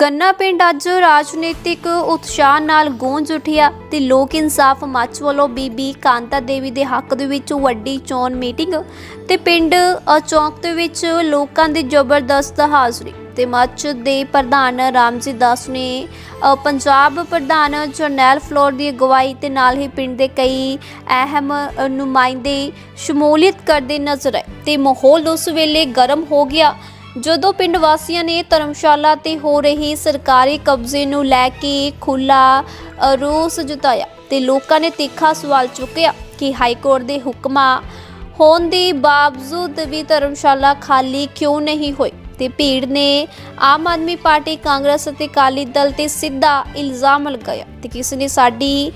ਗੰਨਾ ਪਿੰਡ ਅੱਜ ਰਾਜਨੀਤਿਕ ਉਤਸ਼ਾਹ ਨਾਲ ਗੂੰਜ ਉਠਿਆ ਤੇ ਲੋਕ ਇਨਸਾਫ ਮੱਚ ਵੱਲੋਂ ਬੀਬੀ ਕਾਂਤਾ ਦੇਵੀ ਦੇ ਹੱਕ ਦੇ ਵਿੱਚ ਵੱਡੀ ਚੋਣ ਮੀਟਿੰਗ ਤੇ ਪਿੰਡ ਚੌਂਕ ਦੇ ਵਿੱਚ ਲੋਕਾਂ ਦੀ ਜ਼ਬਰਦਸਤ ਹਾਜ਼ਰੀ ਤੇ ਮੱਚ ਦੇ ਪ੍ਰਧਾਨ ਰਾਮਜੀ ਦਾਸ ਨੇ ਪੰਜਾਬ ਪ੍ਰਧਾਨ ਜਰਨੈਲ ਫਲੋਰ ਦੀ ਅਗਵਾਈ ਤੇ ਨਾਲ ਹੀ ਪਿੰਡ ਦੇ ਕਈ ਅਹਿਮ ਨੁਮਾਇੰਦੇ ਸ਼ਮੂਲੀਅਤ ਕਰਦੇ ਨਜ਼ਰ ਆਏ ਤੇ ਮਾਹੌਲ ਉਸ ਵੇਲੇ ਗਰਮ ਹੋ ਗਿਆ। ਜਦੋਂ ਪਿੰਡ ਵਾਸੀਆਂ ਨੇ ਧਰਮਸ਼ਾਲਾ ਤੇ ਹੋ ਰਹੀ ਸਰਕਾਰੀ ਕਬਜ਼ੇ ਨੂੰ ਲੈ ਕੇ ਖੁੱਲਾ ਰੋਸ ਜਤਾਇਆ ਤੇ ਲੋਕਾਂ ਨੇ ਤਿੱਖਾ ਸਵਾਲ ਚੁੱਕਿਆ ਕਿ ਹਾਈ ਕੋਰਟ ਦੇ ਹੁਕਮਾਂ ਹੋਣ ਦੇ ਬਾਵਜੂਦ ਵੀ ਧਰਮਸ਼ਾਲਾ ਖਾਲੀ ਕਿਉਂ ਨਹੀਂ ਹੋਈ ਤੇ ਭੀੜ ਨੇ ਆਮ ਆਦਮੀ ਪਾਰਟੀ, ਕਾਂਗਰਸ ਅਤੇ ਅਕਾਲੀ ਦਲ ਤੇ ਸਿੱਧਾ ਇਲਜ਼ਾਮ ਲਗਾਇਆ ਤੇ ਕਿਸ ਨੇ ਸਾਡੀ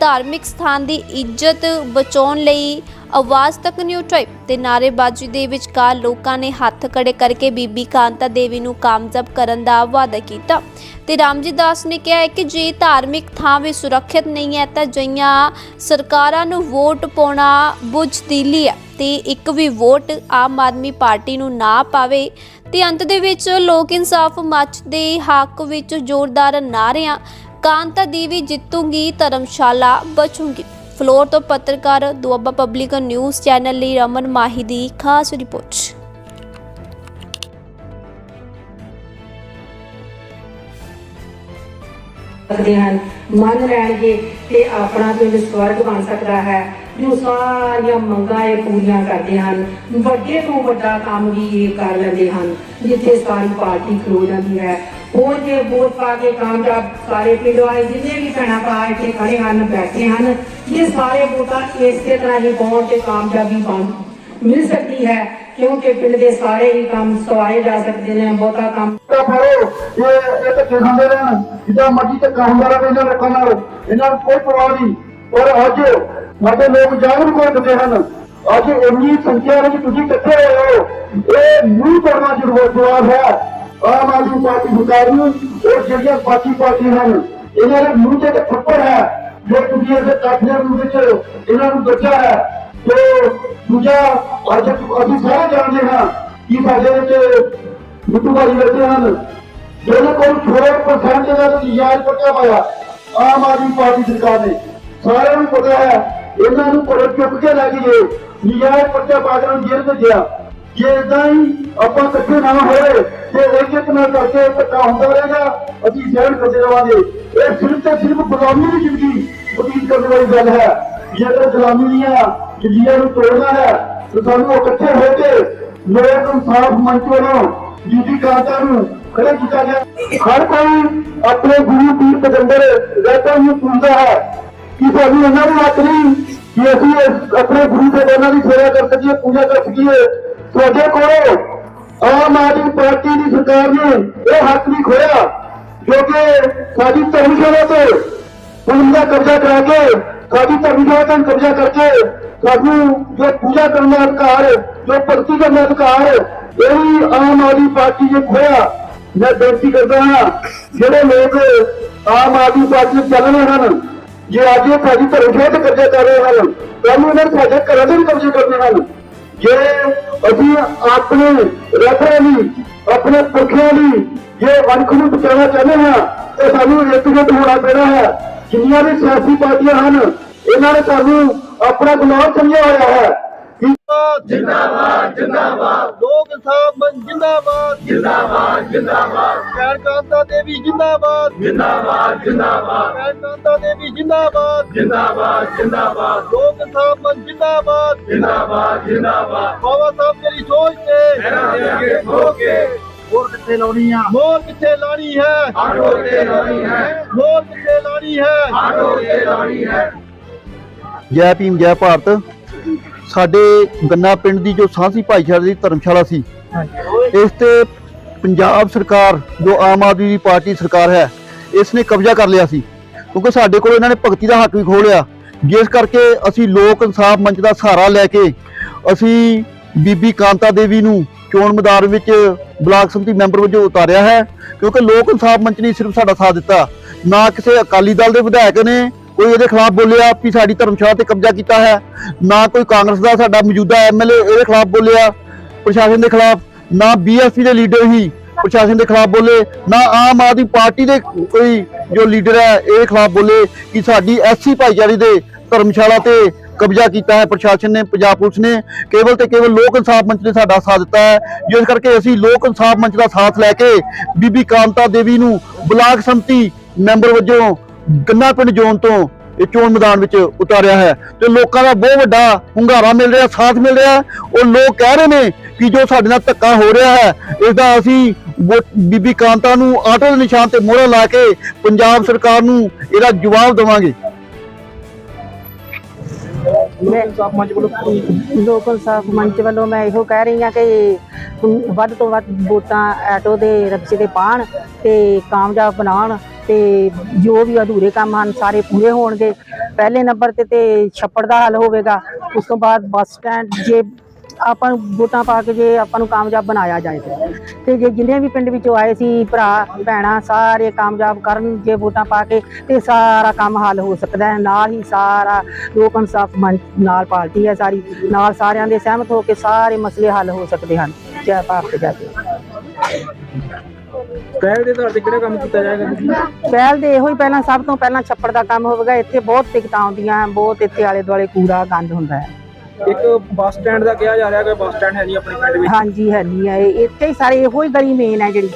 ਧਾਰਮਿਕ ਸਥਾਨ ਦੀ ਇੱਜ਼ਤ ਬਚਾਉਣ ਲਈ ਆਵਾਜ਼ ਤੱਕ ਨਹੀਂ ਉਠਾਈ ਤੇ ਨਾਰੇਬਾਜ਼ੀ ਦੇ ਵਿਚਕਾਰ ਲੋਕਾਂ ਨੇ ਹੱਥ ਖੜੇ ਕਰਕੇ ਬੀਬੀ ਕਾਂਤਾ ਦੇਵੀ ਨੂੰ ਕਾਮਯਾਬ ਕਰਨ ਦਾ ਵਾਅਦਾ ਕੀਤਾ। ਤੇ ਰਾਮਜੀ ਦਾਸ ਨੇ ਕਿਹਾ ਹੈ ਕਿ ਜੇ ਧਾਰਮਿਕ ਥਾਂ ਵੀ ਸੁਰੱਖਿਅਤ ਨਹੀਂ ਹੈ, ਤਾਂ ਜਈਆਂ ਸਰਕਾਰਾਂ ਨੂੰ ਵੋਟ ਪਾਉਣਾ ਬੁਝਦਿਲੀ ਹੈ ਤੇ ਇੱਕ ਵੀ ਵੋਟ ਆਮ ਆਦਮੀ ਪਾਰਟੀ ਨੂੰ ਨਾ ਪਾਵੇ। ਤੇ ਅੰਤ ਦੇ ਵਿੱਚ ਲੋਕ ਇਨਸਾਫ ਮੱਚ ਦੇ ਹੱਕ ਵਿੱਚ ਜ਼ੋਰਦਾਰ ਨਾਰਿਆਂ ਕਾਂਤਾ ਦੇਵੀ ਜਿੱਤੂਗੀ ਧਰਮਸ਼ਾਲਾ ਬਚੂਗੀ। ਫਲੋਰ ਤੋਂ ਪੱਤਰਕਾਰ ਦੁਆਬਾ ਪਬਲਿਕ ਨਿਊਜ਼ ਚੈਨਲ ਲਈ ਰਮਨ ਮਾਹੀ ਦੀ ਖਾਸ ਰਿਪੋਰਟ। ਸਕਦੇ ਹਨ ਮੰਨ ਲੈਣਗੇ ਤੇ ਆਪਣਾ ਪਿੰਡ ਸਵਰਗ ਬਣ ਸਕਦਾ ਹੈ, ਜੋ ਸਾਰੀਆਂ ਮੰਗਾਂ ਇਹ ਪੂਰੀਆਂ ਕਰਦੇ ਹਨ, ਵੱਡੇ ਤੋਂ ਵੱਡਾ ਕੰਮ ਵੀ ਇਹ ਕਰ ਲੈਂਦੇ ਹਨ, ਜਿੱਥੇ ਸਾਰੀ ਪਾਰਟੀ ਖਲੋ ਜਾਂਦੀ ਹੈ। ਉਹ ਜੇ ਵੋਟ ਪਾ ਕੇ ਕਾਮਯਾਬ ਸਾਰੇ ਪਿੰਡ ਵਾਲੇ ਜਿੰਨੇ ਵੀ ਭੈਣਾਂ ਭਰਾ ਇੱਥੇ ਖੜੇ ਹਨ, ਬੈਠੇ ਹਨ, ਇਹ ਸਾਰੇ ਵੋਟਾਂ ਇਸੇ ਤਰ੍ਹਾਂ ਹੀ ਪਾਉਣ ਤੇ ਕਾਮਯਾਬੀ ਬਣ ਮਿਲ ਸਕਦੀ ਹੈ, ਕਿਉਂਕਿ ਪਿੰਡ ਦੇ ਸਾਰੇ ਹੀ ਕੰਮ ਸਵਾਏ ਜਾ ਸਕਦੇ ਨੇ, ਬਹੁਤਾ ਕੰਮ ਤਾਂ ਫੜੋ ਇਹ ਇਹ ਧੱਕੇ ਖਾਂਦੇ ਰਹਿਣ, ਜਿੱਦਾਂ ਮਰਜ਼ੀ ਧੱਕਾ ਹੁੰਦਾ ਰਹੇ, ਇਹਨਾਂ ਲੋਕਾਂ ਨਾਲ। ਇਹਨਾਂ ਨੂੰ ਕੋਈ ਪਰਵਾਹ ਨਹੀਂ। ਪਰ ਅੱਜ ਸਾਡੇ ਲੋਕ ਜਾਗਰੂਕ ਹੋ ਚੁੱਕੇ ਹਨ। ਅੱਜ ਇੰਨੀ ਸੰਖਿਆ ਵਿੱਚ ਤੁਸੀਂ ਇਕੱਠੇ ਹੋਏ ਹੋ। ਇਹ ਨੂੰ ਕਰਨਾ ਜ਼ਰੂਰ ਜਵਾਬ ਹੈ। ਆਮ ਆਦਮੀ ਪਾਰਟੀ ਸਰਕਾਰ ਨੂੰ ਔਰ ਜਿਹੜੀਆਂ ਬਾਕੀ ਪਾਰਟੀਆਂ ਹਨ, ਇਹਨਾਂ ਦੇ ਮੂੰਹ ਤੇ ਥੱਪੜ ਹੈ, ਜੋ ਤੁਸੀਂ ਇਸ ਕਾਠੇ ਨੂੰ ਵਿੱਚ ਇਹਨਾਂ ਨੂੰ ਦੱਸਿਆ ਹੈ। ਤੇ ਦੂਜਾ, ਅੱਜ ਅਸੀਂ ਸਾਰੇ ਜਾਣਦੇ ਹਾਂ ਕਿ ਸਾਡੇ ਵਿੱਚ ਮਿੱਟੂਬਾਜੀ ਕਰਦੇ ਹਨ। ਜਿਹੜੇ ਕੋਲ 16% ਦਾ ਨਜਾਇਜ਼ ਪੱਕਾ ਪਾਇਆ ਆਮ ਆਦਮੀ ਪਾਰਟੀ ਸਰਕਾਰ ਨੇ। ਸਾਰਿਆਂ ਨੂੰ ਪਤਾ ਹੈ, ਇਹਨਾਂ ਨੂੰ ਕੋਲ ਚੁੱਕ ਕੇ ਲੈ ਗਏ ਨਜਾਇਜ਼ ਪੱਕਾ ਪਾ ਜੇਲ੍ਹ ਭੇਜਿਆ। ਜੇ ਇਦਾਂ ਹੀ ਆਪਾਂ ਇਕੱਠੇ ਨਾ ਹੋਏ ਤੇ ਇੱਕ ਇੱਕ ਨਾਲ ਕਰਕੇ ਧੱਕਾ ਹੁੰਦਾ ਰਹੇਗਾ, ਅਸੀਂ ਸਹਿਣ ਕਰਦੇ ਰਵਾਂਗੇ। ਇਹ ਸਿਰਫ ਤੇ ਸਿਰਫ ਗੁਲਾਮੀ ਦੀ ਜ਼ਿੰਦਗੀ, ਬਤੀਤ ਕਰਨ ਵਾਲੀ ਗੱਲ ਹੈ। ਜੇਕਰ ਗੁਲਾਮੀ ਦੀਆਂ ਜ਼ਿੰਦਗੀਆਂ ਨੂੰ ਤੋੜਨਾ ਹੈ, ਤਾਂ ਸਾਨੂੰ ਇਕੱਠੇ ਹੋ ਕੇ ਲੋਕ ਇਨਸਾਫ ਮੰਚ ਵੱਲੋਂ ਬੀਬੀ ਕਾਂਤਾ ਨੂੰ ਖੜੇ ਕੀਤਾ ਗਿਆ। ਹਰ ਕੋਈ ਆਪਣੇ ਗੁਰੂ ਪੀਰ ਪਗੰਬਰ ਰਹਿਤਾਂ ਨੂੰ ਪੁੱਛਦਾ ਹੈ ਕਿ ਸਾਨੂੰ ਇਹਨਾਂ ਨੂੰ ਹੱਕ ਨਹੀਂ ਕਿ ਅਸੀਂ ਆਪਣੇ ਗੁਰੂ ਦੇ ਉਹਨਾਂ ਦੀ ਸੇਵਾ ਕਰ ਸਕੀਏ, ਪੂਜਾ ਕਰ ਸਕੀਏ। ਤੁਹਾਡੇ ਕੋਲ ਆਮ ਆਦਮੀ ਪਾਰਟੀ ਦੀ ਸਰਕਾਰ ਨੇ ਇਹ ਹੱਕ ਨਹੀਂ ਖੋਇਆ ਜੋ ਕਿ ਸਾਡੀ ਧਰਮਸ਼ਾਲਾ ਤੇ ਉਹਨਾਂ ਦਾ ਕਬਜ਼ਾ ਕਰਾ ਕੇ ਸਾਡੀ ਧਰਮਸ਼ਾਲਾ ਤੇ ਕਬਜ਼ਾ ਕਰਕੇ ਸਾਨੂੰ ਜੋ ਪੂਜਾ ਕਰਨ ਦਾ ਅਧਿਕਾਰ ਜੋ ਭਗਤੀ ਕਰਨ ਦਾ ਅਧਿਕਾਰ ਇਹ ਵੀ ਆਮ ਆਦਮੀ ਪਾਰਟੀ ਨੇ ਖੋਇਆ ਮੈਂ ਬੇਨਤੀ ਕਰਦਾ ਹਾਂ ਜਿਹੜੇ ਲੋਕ ਆਮ ਆਦਮੀ ਪਾਰਟੀ ਨੂੰ ਚੱਲ ਰਹੇ ਹਨ ਜੇ ਅੱਜ ਇਹ ਸਾਡੀ ਧਰਮਸ਼ਾਲਾ ਤੇ ਕਬਜ਼ਾ ਕਰ ਰਹੇ ਹਨ ਕੱਲ੍ਹ ਨੂੰ ਇਹਨਾਂ ਨੇ ਸਾਡੇ ਘਰਾਂ ਤੇ ਵੀ ਕਬਜ਼ੇ ਕਰਨੇ ਹਨ ਜੇ ਅਸੀਂ ਆਪਣੇ ਰੱਖਿਆ ਲਈ ਆਪਣੇ ਪੁਰਖਿਆਂ ਲਈ ਜੇ ਵੰਖ ਨੂੰ ਬਚਾਉਣਾ ਚਾਹੁੰਦੇ ਹਾਂ, ਤੇ ਸਾਨੂੰ ਇਕਜੁੱਟ ਹੋਣਾ ਪੈਣਾ ਹੈ। ਜਿੰਨੀਆਂ ਵੀ ਸਿਆਸੀ ਪਾਰਟੀਆਂ ਹਨ, ਇਹਨਾਂ ਨੇ ਸਾਨੂੰ ਆਪਣਾ ਗੁਲਾਮ ਸਮਝਿਆ ਹੋਇਆ ਹੈ। ਕਿ ਜਿੰਦਾਬਾਦ। ਜਿੰਦਾਬਾਦ। ਲੋਕ ਇਨਸਾਫ ਮੰਚ ਜਿੰਦਾਬਾਦ। ਜਿੰਦਾਬਾਦ ਜਿੰਦਾਬਾਦ। ਕੈਰ ਕਾਂਤਾ ਦੇਵੀ ਜਿੰਦਾਬਾਦ। ਜਿੰਦਾਬਾਦ ਜਿੰਦਾਬਾਦ। ਕੈਰ ਕਾਂਤਾ ਦੇਵੀ ਜਿੰਦਾਬਾਦ। ਜਿੰਦਾਬਾਦ ਜਿੰਦਾਬਾਦ। ਲੋਕ ਇਨਸਾਫ ਮੰਚ ਜਿੰਦਾਬਾਦ। ਜਿੰਦਾਬਾਦ ਜਿੰਦਾਬਾਦ। ਬਾਬਾ ਸਾਹਿਬ ਤੇਰੀ ਸੋਚ ਤੇ। ਮੇਰਾ ਦੇ ਅੱਗੇ ਖੋ ਕੇ ਹੋਰ ਕਿੱਥੇ ਲਾਉਣੀ ਆ? ਮੋਰ ਕਿੱਥੇ ਲਾਣੀ ਹੈ? ਆਟੋ ਤੇ ਲਾਣੀ ਹੈ? ਮੋਰ ਕਿੱਥੇ ਲਾਣੀ ਹੈ? ਆਟੋ ਤੇ ਲਾਣੀ ਹੈ? ਜੈ ਭੀਮ ਜੈ ਭਾਰਤ। ਸਾਡੇ ਗੰਨਾ ਪਿੰਡ ਦੀ ਜੋ ਸਾਂਸੀ ਭਾਈਚਾਰੇ ਦੀ ਧਰਮਸ਼ਾਲਾ ਸੀ ਇਸ ਤੇ ਪੰਜਾਬ ਸਰਕਾਰ ਜੋ ਆਮ ਆਦਮੀ ਦੀ ਪਾਰਟੀ ਸਰਕਾਰ ਹੈ ਇਸ ਨੇ ਕਬਜ਼ਾ ਕਰ ਲਿਆ ਸੀ। ਕਿਉਂਕਿ ਸਾਡੇ ਕੋਲ ਇਹਨਾਂ ਨੇ ਭਗਤੀ ਦਾ ਹੱਕ ਵੀ ਖੋਹ ਲਿਆ। ਜਿਸ ਕਰਕੇ ਅਸੀਂ ਲੋਕ ਇਨਸਾਫ ਮੰਚ ਦਾ ਸਹਾਰਾ ਲੈ ਕੇ ਅਸੀਂ ਬੀਬੀ ਕਾਂਤਾ ਦੇਵੀ ਨੂੰ ਚੋਣ ਮੈਦਾਨ ਵਿੱਚ ਬਲਾਕ ਸੰਮਤੀ ਮੈਂਬਰ ਵਜੋਂ ਉਤਾਰਿਆ ਹੈ। ਕਿਉਂਕਿ ਲੋਕ ਇਨਸਾਫ ਮੰਚ ਨੇ ਸਿਰਫ ਸਾਡਾ ਸਾਥ ਦਿੱਤਾ। ਨਾ ਕਿਸੇ ਅਕਾਲੀ ਦਲ ਦੇ ਵਿਧਾਇਕ ਨੇ ਕੋਈ ਇਹਦੇ ਖਿਲਾਫ ਬੋਲਿਆ ਕਿ ਸਾਡੀ ਧਰਮਸ਼ਾਲਾ ਤੇ ਕਬਜ਼ਾ ਕੀਤਾ ਹੈ, ਨਾ ਕੋਈ ਕਾਂਗਰਸ ਦਾ ਸਾਡਾ ਮੌਜੂਦਾ ਐਮਐਲਏ ਇਹਦੇ ਖਿਲਾਫ ਬੋਲਿਆ, ਪ੍ਰਸ਼ਾਸਨ ਦੇ ਖਿਲਾਫ, ਨਾ ਬੀਐਸਪੀ ਦੇ ਲੀਡਰ ਹੀ ਪ੍ਰਸ਼ਾਸਨ ਦੇ ਖਿਲਾਫ ਬੋਲੇ, ਨਾ ਆਮ ਆਦਮੀ ਪਾਰਟੀ ਦੇ ਕੋਈ ਜੋ ਲੀਡਰ ਹੈ ਇਹਦੇ ਖਿਲਾਫ ਬੋਲੇ ਕਿ ਸਾਡੀ ਐਸਸੀ ਭਾਈਚਾਰੇ ਦੇ ਧਰਮਸ਼ਾਲਾ ਤੇ ਕਬਜ਼ਾ ਕੀਤਾ ਹੈ। ਪ੍ਰਸ਼ਾਸਨ ਨੇ, ਪੰਜਾਬ ਪੁਲਿਸ ਨੇ ਕੇਵਲ ਤੇ ਕੇਵਲ ਲੋਕ ਇਨਸਾਫ ਮੰਚ ਨੇ ਸਾਡਾ ਸਾਥ ਦਿੱਤਾ ਹੈ। ਜਿਸ ਕਰਕੇ ਅਸੀਂ ਲੋਕ ਇਨਸਾਫ ਮੰਚ ਦਾ ਸਾਥ ਲੈ ਕੇ ਬੀਬੀ ਕਾਂਤਾ ਦੇਵੀ ਨੂੰ ਬਲਾਕ ਸੰਮਤੀ ਮੈਂਬਰ ਵਜੋਂ ਗੰਨਾ ਪਿੰਡ ਜ਼ੋਨ ਤੋਂ ਇਹ ਚੋਣ ਮੈਦਾਨ ਵਿੱਚ ਉਤਾਰਿਆ ਹੈ ਤੇ ਲੋਕਾਂ ਦਾ ਬਹੁਤ ਵੱਡਾ ਹੁੰਗਾਰਾ ਮਿਲ ਰਿਹਾ, ਸਾਥ ਮਿਲ ਰਿਹਾ ਹੈ। ਉਹ ਲੋਕ ਕਹਿ ਰਹੇ ਨੇ ਕਿ ਜੋ ਸਾਡੇ ਨਾਲ ਧੱਕਾ ਹੋ ਰਿਹਾ ਹੈ ਇਸ ਦਾ ਅਸੀਂ ਬੀਬੀ ਕਾਂਤਾ ਨੂੰ ਆਟੋ ਦੇ ਨਿਸ਼ਾਨ ਤੇ ਮੋਹਰਾ ਲਾ ਕੇ ਪੰਜਾਬ ਸਰਕਾਰ ਨੂੰ ਇਹਦਾ ਜਵਾਬ ਦੇਵਾਂਗੇ ਲੋਕ ਇਨਸਾਫ ਮੰਚ ਵੱਲੋਂ ਕੀ ਲੋਕ ਮੰਚ ਵੱਲੋਂ ਮੈਂ ਇਹੋ ਕਹਿ ਰਹੀ ਹਾਂ ਕਿ ਵੱਧ ਤੋਂ ਵੱਧ ਵੋਟਾਂ ਆਟੋ ਦੇ ਰਕਸ਼ੇ ਤੇ ਪਾਣ ਤੇ ਕਾਮਯਾਬ ਬਣਾਉਣ ਤੇ ਜੋ ਵੀ ਅਧੂਰੇ ਕੰਮ ਹਨ ਸਾਰੇ ਪੂਰੇ ਹੋਣਗੇ। ਪਹਿਲੇ ਨੰਬਰ ਤੇ ਤੇ ਛੱਪੜ ਦਾ ਹੱਲ ਹੋਵੇਗਾ। ਉਸ ਤੋਂ ਬਾਅਦ ਬੱਸ ਸਟੈਂਡ ਜੇ ਆਪਾਂ ਨੂੰ ਵੋਟਾਂ ਪਾ ਕੇ ਜੇ ਆਪਾਂ ਨੂੰ ਕਾਮਯਾਬ ਬਣਾਇਆ ਜਾਏ ਤੇ। ਜੇ ਜਿੰਨੇ ਵੀ ਪਿੰਡ ਵਿੱਚੋਂ ਆਏ ਸੀ ਭਰਾ ਭੈਣਾਂ ਸਾਰੇ ਕਾਮਯਾਬ ਕਰਨ ਜੇ ਵੋਟਾਂ ਪਾ ਕੇ ਤੇ ਸਾਰਾ ਕੰਮ ਹੱਲ ਹੋ ਸਕਦਾ ਹੈ। ਨਾਲ ਹੀ ਸਾਰਾ ਲੋਕ ਇਨਸਾਫ ਮੰਚ ਨਾਲ ਪਾਰਟੀ ਹੈ ਸਾਰੀ। ਨਾਲ ਸਾਰਿਆਂ ਦੇ ਸਹਿਮਤ ਹੋ ਕੇ ਸਾਰੇ ਮਸਲੇ ਹੱਲ ਹੋ ਸਕਦੇ ਹਨ। ਜੈ ਭਾਰਤ ਜੈ। ਪਹਿਲ ਦੇ ਆਧਾਰ ਤੇ ਕਿਹੜਾ ਕੰਮ ਕੀਤਾ ਜਾਏਗਾ? ਪਹਿਲ ਦੇ ਇਹੋ ਹੀ ਪਹਿਲਾਂ ਸਭ ਤੋਂ ਪਹਿਲਾਂ ਛੱਪੜ ਦਾ ਕੰਮ ਹੋਵੇਗਾ। ਇੱਥੇ ਬਹੁਤ ਦਿੱਕਤਾਂ ਆਉਂਦੀਆਂ ਬਹੁਤ ਇੱਥੇ ਆਲੇ ਦੁਆਲੇ ਕੂੜਾ ਗੰਦ ਹੁੰਦਾ ਹੈ। ਇੱਕ ਬੱਸ ਸਟੈਂਡ ਦਾ ਕਿਹਾ ਜਾ ਰਿਹਾ ਕਿ ਬੱਸ ਸਟੈਂਡ ਹੈ ਨਹੀਂ ਆਪਣੇ ਪਿੰਡ ਵਿੱਚ। ਹਾਂਜੀ, ਹੈ ਨਹੀਂ ਹੈ। ਇੱਥੇ ਹੀ ਸਾਰੇ ਇਹੋ ਹੀ ਗਲੀ ਮੇਨ ਹੈ ਜਿਹੜੀ।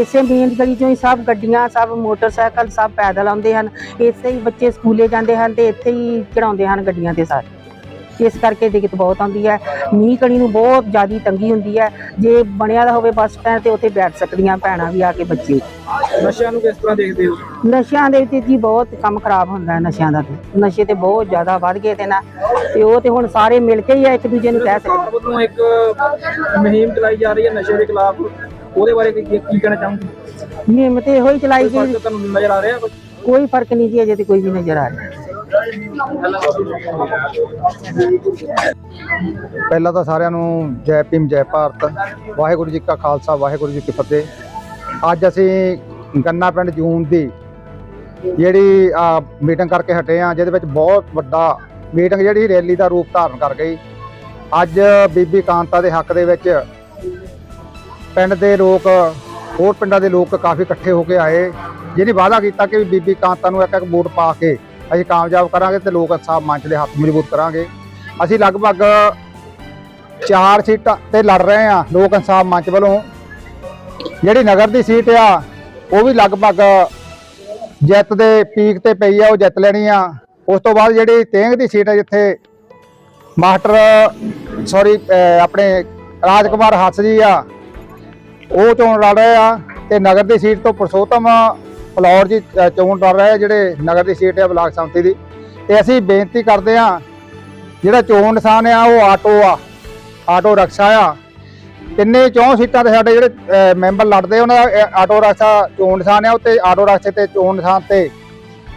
ਇਸੇ ਮੇਨ ਗਲੀ ਚੋਂ ਹੀ ਸਭ ਗੱਡੀਆਂ, ਸਭ ਮੋਟਰਸਾਈਕਲ, ਸਭ ਪੈਦਲ ਆਉਂਦੇ ਹਨ। ਇੱਥੇ ਹੀ ਬੱਚੇ ਸਕੂਲੇ ਜਾਂਦੇ ਹਨ ਤੇ ਇੱਥੇ ਹੀ ਚੜਾਉਂਦੇ ਹਨ ਗੱਡੀਆਂ ਤੇ ਸਾਰੇ। ਇਸ ਕਰਕੇ ਦਿੱਕਤ ਬਹੁਤ ਆਉਂਦੀ ਹੈ। ਮੀਂਹ ਕਣੀ ਨੂੰ ਬਹੁਤ ਜ਼ਿਆਦੀ ਤੰਗੀ ਹੁੰਦੀ ਹੈ। ਜੇ ਬਣਿਆ ਦਾ ਹੋਵੇ ਬੱਸ ਸਟੈਂਡ ਤੇ ਉੱਥੇ ਬੈਠ ਸਕਦੀਆਂ ਭੈਣਾਂ ਵੀ ਆ ਕੇ ਬੱਚੇ। ਨਸ਼ਿਆਂ ਨੂੰ ਕਿਸ ਤਰ੍ਹਾਂ ਦੇਖਦੇ ਹੋ? ਨਸ਼ਿਆਂ ਦੇ ਵਿੱਚ ਜੀ ਬਹੁਤ ਕੰਮ ਖਰਾਬ ਹੁੰਦਾ ਹੈ ਨਸ਼ਿਆਂ ਦਾ। ਤੇ ਨਸ਼ੇ ਤੇ ਬਹੁਤ ਜ਼ਿਆਦਾ ਵੱਧ ਗਏ ਤੇ ਨਾ ਤੇ ਉਹ ਤੇ ਹੁਣ ਸਾਰੇ ਮਿਲ ਕੇ ਹੀ ਆ ਇੱਕ ਦੂਜੇ ਨੂੰ ਕਹਿ ਸਕਦੇ। ਵੱਲੋਂ ਇੱਕ ਮੁਹਿੰਮ ਚਲਾਈ ਜਾ ਰਹੀ ਹੈ ਨਸ਼ੇ ਦੇ ਖਿਲਾਫ। ਉਹਦੇ ਬਾਰੇ ਕੀ ਕੀ ਕਹਿਣਾ ਚਾਹੋਗੇ? ਨਿੰਮ ਤੇ ਇਹੋ ਹੀ ਚਲਾਈ ਗਈ। ਤੁਹਾਨੂੰ ਨਜ਼ਰ ਆ ਰਿਹਾ ਕੋਈ ਫ਼ਰਕ ਨਹੀਂ ਜੀ ਅਜੇ ਤੇ ਕੋਈ ਵੀ ਨਜ਼ਰ ਆ ਰਿਹਾ। ਪਹਿਲਾਂ ਤਾਂ ਸਾਰਿਆਂ ਨੂੰ ਜੈ ਭੀਮ, ਜੈ ਭਾਰਤ। ਵਾਹਿਗੁਰੂ ਜੀ ਕਾ ਖਾਲਸਾ, ਵਾਹਿਗੁਰੂ ਜੀ ਕੀ ਫਤਿਹ। ਅੱਜ ਅਸੀਂ ਗੰਨਾ ਪਿੰਡ ਜੂਨ ਦੀ ਜਿਹੜੀ ਮੀਟਿੰਗ ਕਰਕੇ ਹਟੇ ਆ ਜਿਹਦੇ ਵਿੱਚ ਬਹੁਤ ਵੱਡਾ ਮੀਟਿੰਗ ਜਿਹੜੀ ਰੈਲੀ ਦਾ ਰੂਪ ਧਾਰਨ ਕਰ ਗਈ। ਅੱਜ ਬੀਬੀ ਕਾਂਤਾ ਦੇ ਹੱਕ ਦੇ ਵਿੱਚ ਪਿੰਡ ਦੇ ਲੋਕ, ਹੋਰ ਪਿੰਡਾਂ ਦੇ ਲੋਕ ਕਾਫੀ ਇਕੱਠੇ ਹੋ ਕੇ ਆਏ, ਜਿਹਨੇ ਵਾਅਦਾ ਕੀਤਾ ਕਿ ਬੀਬੀ ਕਾਂਤਾ ਨੂੰ ਇੱਕ ਇੱਕ ਵੋਟ ਪਾ ਕੇ ਅਸੀਂ ਕਾਮਯਾਬ ਕਰਾਂਗੇ ਤੇ ਲੋਕ ਇਨਸਾਫ ਮੰਚ ਦੇ ਹੱਥ ਮਜ਼ਬੂਤ ਕਰਾਂਗੇ। ਅਸੀਂ ਲਗਭਗ ਚਾਰ ਸੀਟਾਂ ਤੇ ਲੜ ਰਹੇ ਆ ਲੋਕ ਇਨਸਾਫ ਮੰਚ ਵੱਲੋਂ। ਜਿਹੜੀ ਨਗਰ ਦੀ ਸੀਟ ਆ, ਉਹ ਵੀ ਲਗਭਗ ਜਿੱਤ ਦੇ ਪੀਕ ਤੇ ਪਈ ਆ, ਉਹ ਜਿੱਤ ਲੈਣੀ ਆ। ਉਸ ਤੋਂ ਬਾਅਦ ਜਿਹੜੀ ਤੇਂਗ ਦੀ ਸੀਟ ਆ ਜਿੱਥੇ ਮਾਸਟਰ ਸੌਰੀ ਆਪਣੇ ਰਾਜਕੁਮਾਰ ਹੱਸ ਜੀ ਆ, ਉਹ ਚੋਣ ਲੜ ਰਹੇ ਆ ਤੇ ਨਗਰ ਦੀ ਸੀਟ ਤੋਂ ਪਰਸ਼ੋਤਮ ਫਲੌਰ ਜੀ ਚੋਣ ਲੜ ਰਹੇ ਆ ਜਿਹੜੇ ਨਗਰ ਦੀ ਸੀਟ ਹੈ ਬਲਾਕ ਸੰਮਤੀ ਦੀ। ਤੇ ਅਸੀਂ ਬੇਨਤੀ ਕਰਦੇ ਹਾਂ, ਜਿਹੜਾ ਚੋਣ ਨਿਸ਼ਾਨ ਆ, ਉਹ ਆਟੋ ਆ, ਆਟੋ ਰਕਸ਼ਾ ਆ। ਤਿੰਨੇ ਚੌਂ ਸੀਟਾਂ ਤੇ ਸਾਡੇ ਜਿਹੜੇ ਮੈਂਬਰ ਲੜਦੇ ਉਹਨਾਂ ਦਾ ਆਟੋ ਰਕਸ਼ਾ ਚੋਣ ਨਿਸ਼ਾਨ ਆ, ਉੱਤੇ ਆਟੋ ਰਕਸ਼ੇ ਤੇ ਚੋਣ ਨਿਸ਼ਾਨ ਤੇ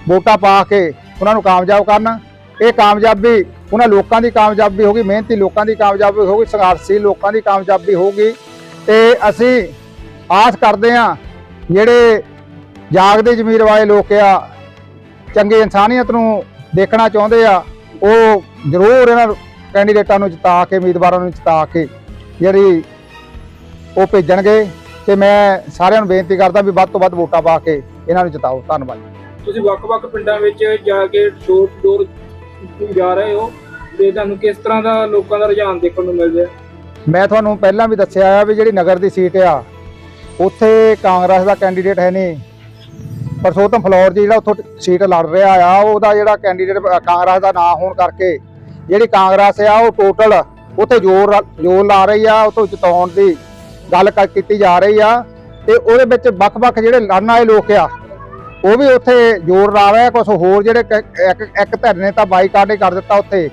ਵੋਟਾਂ ਪਾ ਕੇ ਉਹਨਾਂ ਨੂੰ ਕਾਮਯਾਬ ਕਰਨ। ਇਹ ਕਾਮਯਾਬੀ ਉਹਨਾਂ ਲੋਕਾਂ ਦੀ ਕਾਮਯਾਬੀ ਹੋਗੀ ਮਿਹਨਤੀ ਲੋਕਾਂ ਦੀ ਕਾਮਯਾਬੀ ਹੋਗੀ ਸੰਘਰਸ਼ੀ ਲੋਕਾਂ ਦੀ ਕਾਮਯਾਬੀ ਹੋਗੀ ਤੇ ਅਸੀਂ ਆਸ ਕਰਦੇ ਹਾਂ, ਜਿਹੜੇ ਜਾਗਦੇ ਜ਼ਮੀਰ ਵਾਲੇ ਲੋਕ ਆ ਚੰਗੇ ਇਨਸਾਨੀਅਤ ਨੂੰ ਦੇਖਣਾ ਚਾਹੁੰਦੇ ਆ ਉਹ ਜ਼ਰੂਰ ਇਹਨਾਂ ਕੈਂਡੀਡੇਟਾਂ ਨੂੰ ਜਿਤਾ ਕੇ ਉਮੀਦਵਾਰਾਂ ਨੂੰ ਜਿਤਾ ਕੇ ਜਿਹੜੀ ਉਹ ਭੇਜਣਗੇ ਤੇ ਮੈਂ ਸਾਰਿਆਂ ਨੂੰ ਬੇਨਤੀ ਕਰਦਾ ਵੀ ਵੱਧ ਤੋਂ ਵੱਧ ਵੋਟਾਂ ਪਾ ਕੇ ਇਹਨਾਂ ਨੂੰ ਜਿਤਾਓ। ਧੰਨਵਾਦ। ਤੁਸੀਂ ਵੱਖ-ਵੱਖ ਪਿੰਡਾਂ ਵਿੱਚ ਜਾ ਕੇ ਡੋਰ ਡੋਰ ਜਾ ਰਹੇ ਹੋ ਤੇ ਤੁਹਾਨੂੰ ਕਿਸ ਤਰ੍ਹਾਂ ਦਾ ਲੋਕਾਂ ਦਾ ਰੁਝਾਨ ਦੇਖਣ ਨੂੰ ਮਿਲ ਰਿਹਾ? ਮੈਂ ਤੁਹਾਨੂੰ ਪਹਿਲਾਂ ਵੀ ਦੱਸਿਆ ਆ ਵੀ ਜਿਹੜੀ ਨਗਰ ਦੀ ਸੀਟ ਆ ਉੱਥੇ ਕਾਂਗਰਸ ਦਾ ਕੈਂਡੀਡੇਟ ਹੈ ਨਹੀਂ। ਪਰਸੋਤਮ ਫਲੋਰ ਜੀ ਜਿਹੜਾ ਉੱਥੋਂ ਸੀਟ ਲੜ ਰਿਹਾ ਆ, ਉਹਦਾ ਜਿਹੜਾ ਕੈਂਡੀਡੇਟ ਕਾਂਗਰਸ ਦਾ ਨਾਂ ਹੋਣ ਕਰਕੇ ਜਿਹੜੀ ਕਾਂਗਰਸ ਆ, ਉਹ ਟੋਟਲ ਉੱਥੇ ਜ਼ੋਰ ਜ਼ੋਰ ਲਾ ਰਹੀ ਆ, ਉੱਥੋਂ ਜਿਤਾਉਣ ਦੀ ਗੱਲ ਕ- ਕੀਤੀ ਜਾ ਰਹੀ ਆ ਤੇ ਉਹਦੇ ਵਿੱਚ ਵੱਖ-ਵੱਖ ਜਿਹੜੇ ਲੜਨ ਵਾਲੇ ਲੋਕ ਆ, ਉਹ ਵੀ ਉੱਥੇ ਜ਼ੋਰ ਲਾ ਰਹੇ ਆ। ਕੁਝ ਹੋਰ ਜਿਹੜੇ ਇੱਕ ਇੱਕ ਧਿਰ ਨੇ ਤਾਂ ਬਾਈਕਾਟ ਹੀ ਕਰ ਦਿੱਤਾ ਉੱਥੇ।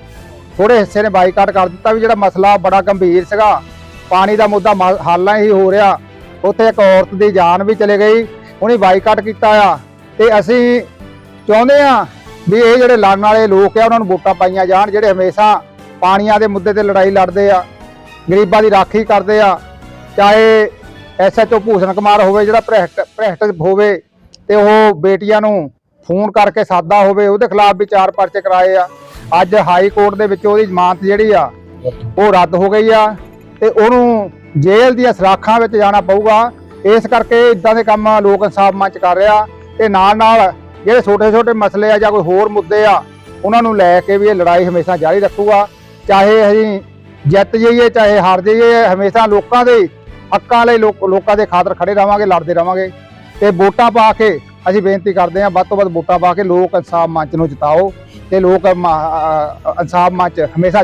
ਥੋੜੇ ਹਿੱਸੇ ਨੇ ਬਾਈਕਾਟ ਕਰ ਦਿੱਤਾ ਵੀ ਜਿਹੜਾ ਮਸਲਾ ਬੜਾ ਗੰਭੀਰ ਸੀਗਾ, ਪਾਣੀ ਦਾ ਮੁੱਦਾ ਮ- ਹੱਲ ਨਹੀਂ ਹੋ ਰਿਹਾ। ਉੱਥੇ ਇੱਕ ਔਰਤ ਦੀ ਜਾਨ ਵੀ ਚਲੇ ਗਈ। ਉਹਨੇ ਬਾਈਕਾਟ ਕੀਤਾ ਆ। ਤੇ ਅਸੀਂ ਚਾਹੁੰਦੇ ਆ ਵੀ ਇਹ ਜਿਹੜੇ ਲੜਨ ਵਾਲੇ ਲੋਕ ਆ, ਉਹਨਾਂ ਨੂੰ ਵੋਟਾਂ ਪਾਈਆਂ ਜਾਣ, ਜਿਹੜੇ ਹਮੇਸ਼ਾ ਪਾਣੀਆਂ ਦੇ ਮੁੱਦੇ ਤੇ ਲੜਾਈ ਲੜਦੇ ਆ, ਗਰੀਬਾਂ ਦੀ ਰਾਖੀ ਕਰਦੇ ਆ, ਚਾਹੇ ਐਸਐਚਓ ਭੂਸ਼ਣ ਕੁਮਾਰ ਹੋਵੇ, ਜਿਹੜਾ ਭ੍ਰਿਸ਼ਟ ਭ੍ਰਿਸ਼ਟ ਹੋਵੇ, ਤੇ ਉਹ ਬੇਟੀਆਂ ਨੂੰ ਫੋਨ ਕਰਕੇ ਸਾਦਾ ਹੋਵੇ, ਉਹਦੇ ਖਿਲਾਫ ਵੀ ਚਾਰ ਪਰਚੇ ਕਰਾਏ ਆ। ਅੱਜ ਹਾਈ ਕੋਰਟ ਦੇ ਵਿੱਚ ਉਹਦੀ ਜ਼ਮਾਨਤ ਜਿਹੜੀ ਆ, ਉਹ ਰੱਦ ਹੋ ਗਈ ਆ, ਤੇ ਉਹਨੂੰ ਜੇਲ੍ਹ ਦੀਆਂ ਸਰਾਖਾਂ ਵਿੱਚ ਜਾਣਾ ਪਊਗਾ। ਇਸ ਕਰਕੇ ਇਦਾਂ ਦੇ ਕੰਮ ਲੋਕ ਇਨਸਾਫ ਮੰਚ ਕਰ ਰਿਹਾ ਤੇ ਨਾਲ ਨਾਲ ਜਿਹੜੇ ਛੋਟੇ ਛੋਟੇ ਮਸਲੇ ਆ ਜਾਂ ਕੋਈ ਹੋਰ ਮੁੱਦੇ ਆ, ਉਹਨਾਂ ਨੂੰ ਲੈ ਕੇ ਵੀ ਇਹ ਲੜਾਈ ਹਮੇਸ਼ਾ ਜਾਰੀ ਰੱਖੂਗਾ। ਚਾਹੇ ਅਸੀਂ ਜਿੱਤ ਜਾਈਏ, ਚਾਹੇ ਹਾਰ ਜਾਈਏ, ਹਮੇਸ਼ਾ ਲੋਕਾਂ ਦੇ ਹੱਕਾਂ ਲਈ ਲੋਕਾਂ ਦੇ ਖਾਤਰ ਖੜੇ ਰਵਾਂਗੇ ਲੜਦੇ ਰਵਾਂਗੇ ਤੇ ਵੋਟਾਂ ਪਾ ਕੇ ਅਸੀਂ ਬੇਨਤੀ ਕਰਦੇ ਹਾਂ, ਵੱਧ ਤੋਂ ਵੱਧ ਵੋਟਾਂ ਪਾ ਕੇ ਲੋਕ ਇਨਸਾਫ ਮੰਚ ਨੂੰ ਜਿਤਾਓ ਤੇ ਲੋਕ ਮ- ਇਨਸਾਫ ਮੰਚ ਹਮੇਸ਼ਾ